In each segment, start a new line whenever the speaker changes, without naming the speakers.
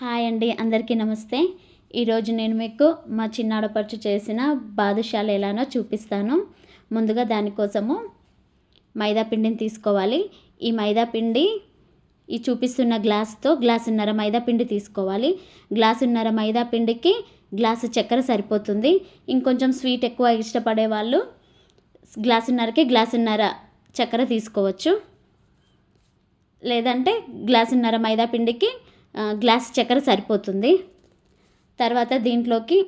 Hi అండి అందరికీ నమస్తే. ఈరోజు నేను మీకు మా చిన్నాడపడుచు చేసిన బాదుషాలు ఎలానో చూపిస్తాను. ముందుగా దానికోసము మైదా పిండిని తీసుకోవాలి. ఈ మైదా పిండి ఈ చూపిస్తున్న గ్లాస్తో గ్లాసున్నర మైదా పిండి తీసుకోవాలి. గ్లాసున్నర మైదా పిండికి గ్లాసు చక్కెర సరిపోతుంది. ఇంకొంచెం స్వీట్ ఎక్కువ ఇష్టపడే వాళ్ళు గ్లాసున్నరకి గ్లాసున్నర చక్కెర తీసుకోవచ్చు. లేదంటే గ్లాసున్నర మైదా పిండికి గ్లాస్ చక్కెర సరిపోతుంది. తర్వాత దీంట్లోకి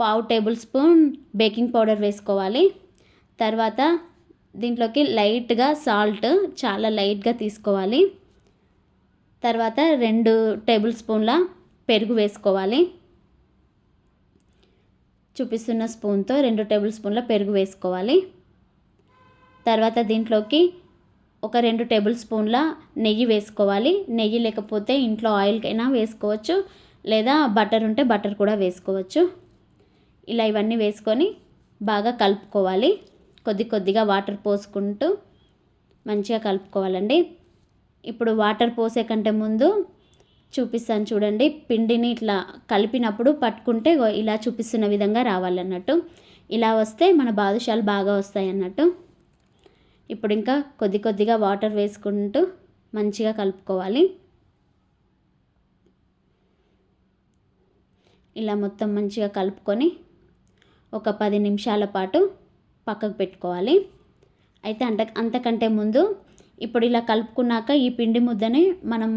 పావు టేబుల్ స్పూన్ బేకింగ్ పౌడర్ వేసుకోవాలి. తర్వాత దీంట్లోకి లైట్గా సాల్ట్ చాలా లైట్గా తీసుకోవాలి. తర్వాత రెండు టేబుల్ స్పూన్ల పెరుగు వేసుకోవాలి. చూపిస్తున్న స్పూన్తో రెండు టేబుల్ స్పూన్ల పెరుగు వేసుకోవాలి. తర్వాత దీంట్లోకి ఒక రెండు టేబుల్ స్పూన్ల నెయ్యి వేసుకోవాలి. నెయ్యి లేకపోతే ఇంట్లో ఆయిల్కైనా వేసుకోవచ్చు. లేదా బటర్ ఉంటే బటర్ కూడా వేసుకోవచ్చు. ఇలా ఇవన్నీ వేసుకొని బాగా కలుపుకోవాలి. కొద్ది కొద్దిగా వాటర్ పోసుకుంటూ మంచిగా కలుపుకోవాలండి. ఇప్పుడు వాటర్ పోసే కంటే ముందు చూపిస్తాను చూడండి. పిండిని ఇట్లా కలిపినప్పుడు పట్టుకుంటే ఇలా చూపిస్తున్న విధంగా రావాలన్నట్టు. ఇలా వస్తే మన బాదుషాలు బాగా వస్తాయి అన్నట్టు ఇప్పుడు ఇంకా కొద్ది కొద్దిగా వాటర్ వేసుకుంటూ మంచిగా కలుపుకోవాలి. ఇలా మొత్తం మంచిగా కలుపుకొని ఒక పది నిమిషాల పాటు పక్కకు పెట్టుకోవాలి. అయితే అంత అంతకంటే ముందు ఇప్పుడు ఇలా కలుపుకున్నాక ఈ పిండి ముద్దని మనం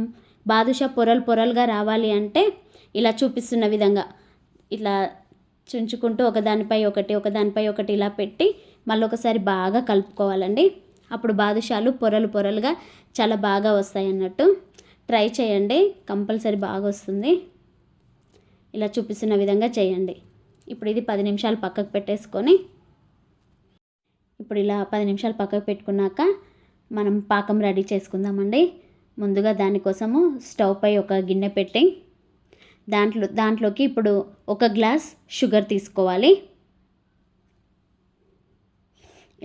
బాదుషా పొరలు పొరలుగా రావాలి అంటే ఇలా చూపిస్తున్న విధంగా ఇట్లా చుంచుకుంటూ ఒకదానిపై ఒకటి ఒకదానిపై ఒకటి ఇలా పెట్టి మళ్ళీ ఒకసారి బాగా కలుపుకోవాలండి. అప్పుడు బాదుషాలు పొరలు పొరలుగా చాలా బాగా వస్తాయి అన్నట్టు ట్రై చేయండి. కంపల్సరీ బాగా వస్తుంది. ఇలా చూపిస్తున్న విధంగా చేయండి. ఇప్పుడు ఇది పది నిమిషాలు పక్కకు పెట్టేసుకొని ఇప్పుడు ఇలా పది నిమిషాలు పక్కకు పెట్టుకున్నాక మనం పాకం రెడీ చేసుకుందామండి. ముందుగా దానికోసము స్టవ్ పై ఒక గిన్నె పెట్టి దాంట్లో దాంట్లోకి ఇప్పుడు ఒక గ్లాస్ షుగర్ తీసుకోవాలి.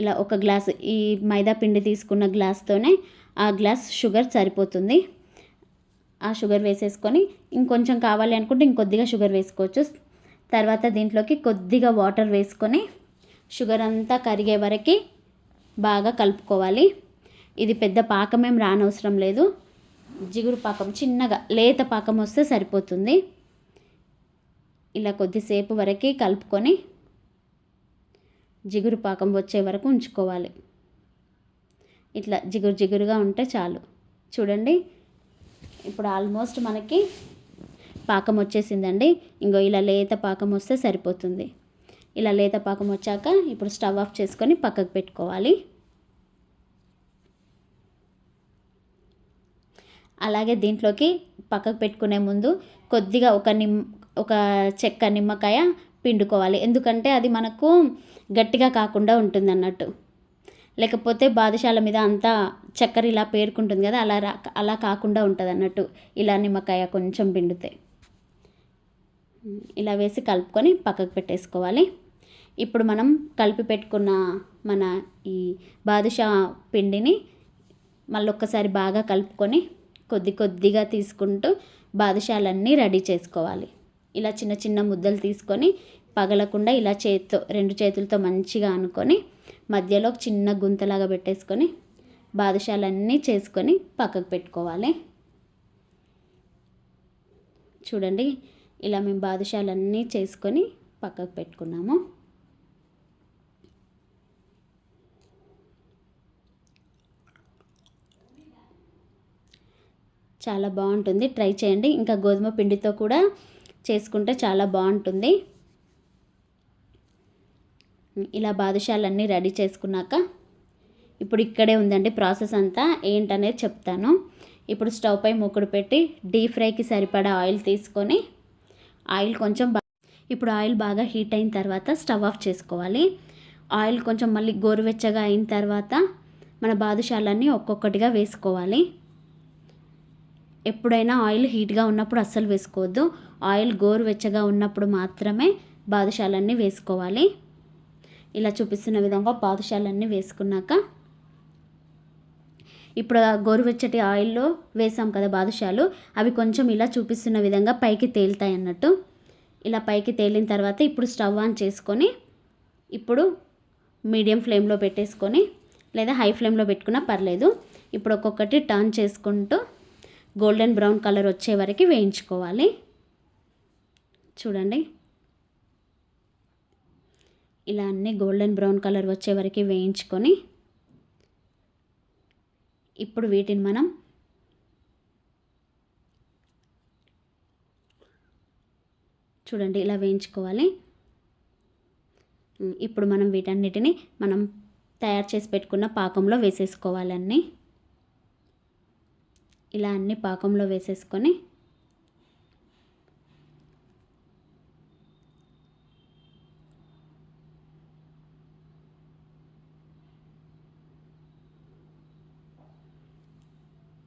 ఇలా ఒక గ్లాస్ ఈ మైదా పిండి తీసుకున్న గ్లాస్తోనే ఆ గ్లాస్ షుగర్ సరిపోతుంది. ఆ షుగర్ వేసేసుకొని ఇంకొంచెం కావాలి అనుకుంటే ఇంకొద్దిగా షుగర్ వేసుకోవచ్చు. తర్వాత దీంట్లోకి కొద్దిగా వాటర్ వేసుకొని షుగర్ అంతా కరిగే వరకు బాగా కలుపుకోవాలి. ఇది పెద్ద పాకం ఏం రానవసరం లేదు. జిగురు పాకం చిన్నగా లేత పాకం వస్తే సరిపోతుంది. ఇలా కొద్దిసేపు వరకు కలుపుకొని జిగురు పాకం వచ్చే వరకు ఉంచుకోవాలి. ఇట్లా జిగురు జిగురుగా ఉంటే చాలు. చూడండి ఇప్పుడు ఆల్మోస్ట్ మనకి పాకం వచ్చేసిందండి. ఇంకో ఇలా లేత పాకం వస్తే సరిపోతుంది. ఇలా లేత పాకం వచ్చాక ఇప్పుడు స్టవ్ ఆఫ్ చేసుకొని పక్కకు పెట్టుకోవాలి. అలాగే దీంట్లోకి పక్కకు పెట్టుకునే ముందు కొద్దిగా ఒక నిమ్ ఒక చెక్క నిమ్మకాయ పిండుకోవాలి. ఎందుకంటే అది మనకు గట్టిగా కాకుండా ఉంటుంది అన్నట్టు లేకపోతే బాదుషాల మీద అంతా చక్కెర ఇలా పేరుకుంటుంది కదా అలా రా అలా కాకుండా ఉంటుంది అన్నట్టు ఇలా నిమ్మకాయ కొంచెం పిండితే. ఇలా వేసి కలుపుకొని పక్కకు పెట్టేసుకోవాలి. ఇప్పుడు మనం కలిపి పెట్టుకున్న మన ఈ బాదుషా పిండిని మళ్ళీ ఒక్కసారి బాగా కలుపుకొని కొద్ది కొద్దిగా తీసుకుంటూ బాదుషాలన్నీ రెడీ చేసుకోవాలి. ఇలా చిన్న చిన్న ముద్దలు తీసుకొని పగలకుండా ఇలా చేతితో రెండు చేతులతో మంచిగా అనుకొని మధ్యలో చిన్న గుంతలాగా పెట్టేసుకొని బాదుషాలన్నీ చేసుకొని పక్కకు పెట్టుకోవాలి. చూడండి ఇలా మేము బాదుషాలన్నీ చేసుకొని పక్కకు పెట్టుకున్నాము. చాలా బాగుంటుంది. ట్రై చేయండి. ఇంకా గోధుమ పిండితో కూడా చేసుకుంటే చాలా బాగుంటుంది. ఇలా బాదుషాలన్నీ రెడీ చేసుకున్నాక ఇప్పుడు ఇక్కడే ఉందండి ప్రాసెస్ అంతా. ఏంటనేది చెప్తాను. ఇప్పుడు స్టవ్ పై మూకుడు పెట్టి డీప్ ఫ్రైకి సరిపడా ఆయిల్ తీసుకొని ఆయిల్ కొంచెం ఇప్పుడు ఆయిల్ బాగా హీట్ అయిన తర్వాత స్టవ్ ఆఫ్ చేసుకోవాలి. ఆయిల్ కొంచెం మళ్ళీ గోరువెచ్చగా అయిన తర్వాత మన బాదుషాలన్నీ ఒక్కొక్కటిగా వేసుకోవాలి. ఎప్పుడైనా ఆయిల్ హీట్గా ఉన్నప్పుడు అస్సలు వేసుకోవద్దు. ఆయిల్ గోరువెచ్చగా ఉన్నప్పుడు మాత్రమే బాదుషాలన్నీ వేసుకోవాలి. ఇలా చూపిస్తున్న విధంగా బాదుషాలన్నీ వేసుకున్నాక ఇప్పుడు గోరువెచ్చటి ఆయిల్లో వేసాం కదా బాదుషాలు అవి కొంచెం ఇలా చూపిస్తున్న విధంగా పైకి తేలుతాయి అన్నట్టు. ఇలా పైకి తేలిన తర్వాత ఇప్పుడు స్టవ్ ఆన్ చేసుకొని ఇప్పుడు మీడియం ఫ్లేమ్లో పెట్టేసుకొని లేదా హై ఫ్లేమ్లో పెట్టుకున్నా పర్లేదు. ఇప్పుడు ఒక్కొక్కటి టర్న్ చేసుకుంటూ గోల్డెన్ బ్రౌన్ కలర్ వచ్చే వరకు వేయించుకోవాలి. చూడండి. ఇలా అన్ని గోల్డెన్ బ్రౌన్ కలర్ వచ్చే వరకు వేయించుకొని ఇప్పుడు వీటిని మనం చూడండి ఇలా వేయించుకోవాలి. ఇప్పుడు మనం వీటన్నిటిని మనం తయారు చేసి పెట్టుకున్న పాకంలో వేసేసుకోవాలన్నీ ఇలా అన్ని పాకంలో వేసేసుకొని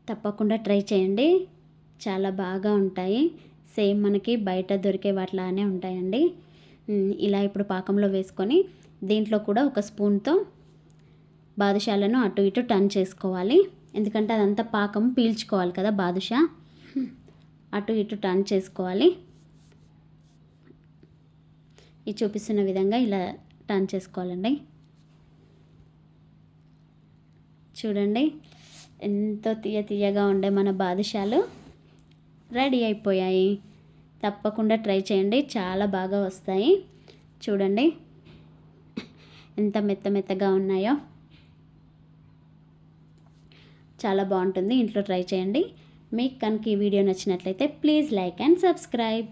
తప్పకుండా ట్రై చేయండి. చాలా బాగా ఉంటాయి. సేమ్ మనకి బయట దొరికే వాటిలానే ఉంటాయండి. ఇలా ఇప్పుడు పాకంలో వేసుకొని దీంట్లో కూడా ఒక స్పూన్తో బాదుషాలను అటు ఇటు టర్న్ చేసుకోవాలి. ఎందుకంటే అదంతా పాకం పీల్చుకోవాలి కదా బాదుషా. అటు ఇటు టర్న్ చేసుకోవాలి. ఈ చూపిస్తున్న విధంగా ఇలా టర్న్ చేసుకోవాలండి. చూడండి ఎంతో తీయ తీయగా ఉండే మన బాదుషాలు రెడీ అయిపోయాయి. తప్పకుండా ట్రై చేయండి చాలా బాగా వస్తాయి. చూడండి ఎంత మెత్త మెత్తగా ఉన్నాయో. చాలా బాగుంటుంది. ఇంట్లో ట్రై చేయండి. మీకు కనుక ఈ వీడియో నచ్చినట్లయితే ప్లీజ్ లైక్ అండ్ సబ్స్క్రైబ్.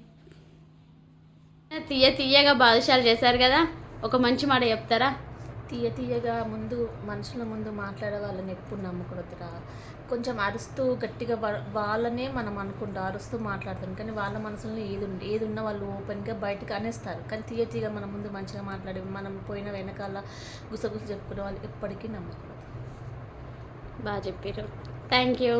తీయ తీయగా బాదుషాలు చేశారు కదా? ఒక మంచి మాట చెప్తారా?
తీయ తీయగా ముందు మనుషుల ముందు మాట్లాడే వాళ్ళని ఎప్పుడు నమ్మకూడదురా. కొంచెం అరుస్తూ గట్టిగా వాళ్ళనే మనం అనుకుంటాం అరుస్తూ మాట్లాడతాం. కానీ వాళ్ళ మనసులో ఏది ఉంది ఏది ఉన్నా వాళ్ళు ఓపెన్గా బయటకు అనేస్తారు. కానీ తీయ తీయగా మన ముందు మంచిగా మాట్లాడి మనం పోయిన వెనకాల గుసగుస చెప్పుకునే వాళ్ళు ఎప్పటికీ నమ్మకూడదు.
బాగా చెప్పారు. Thank you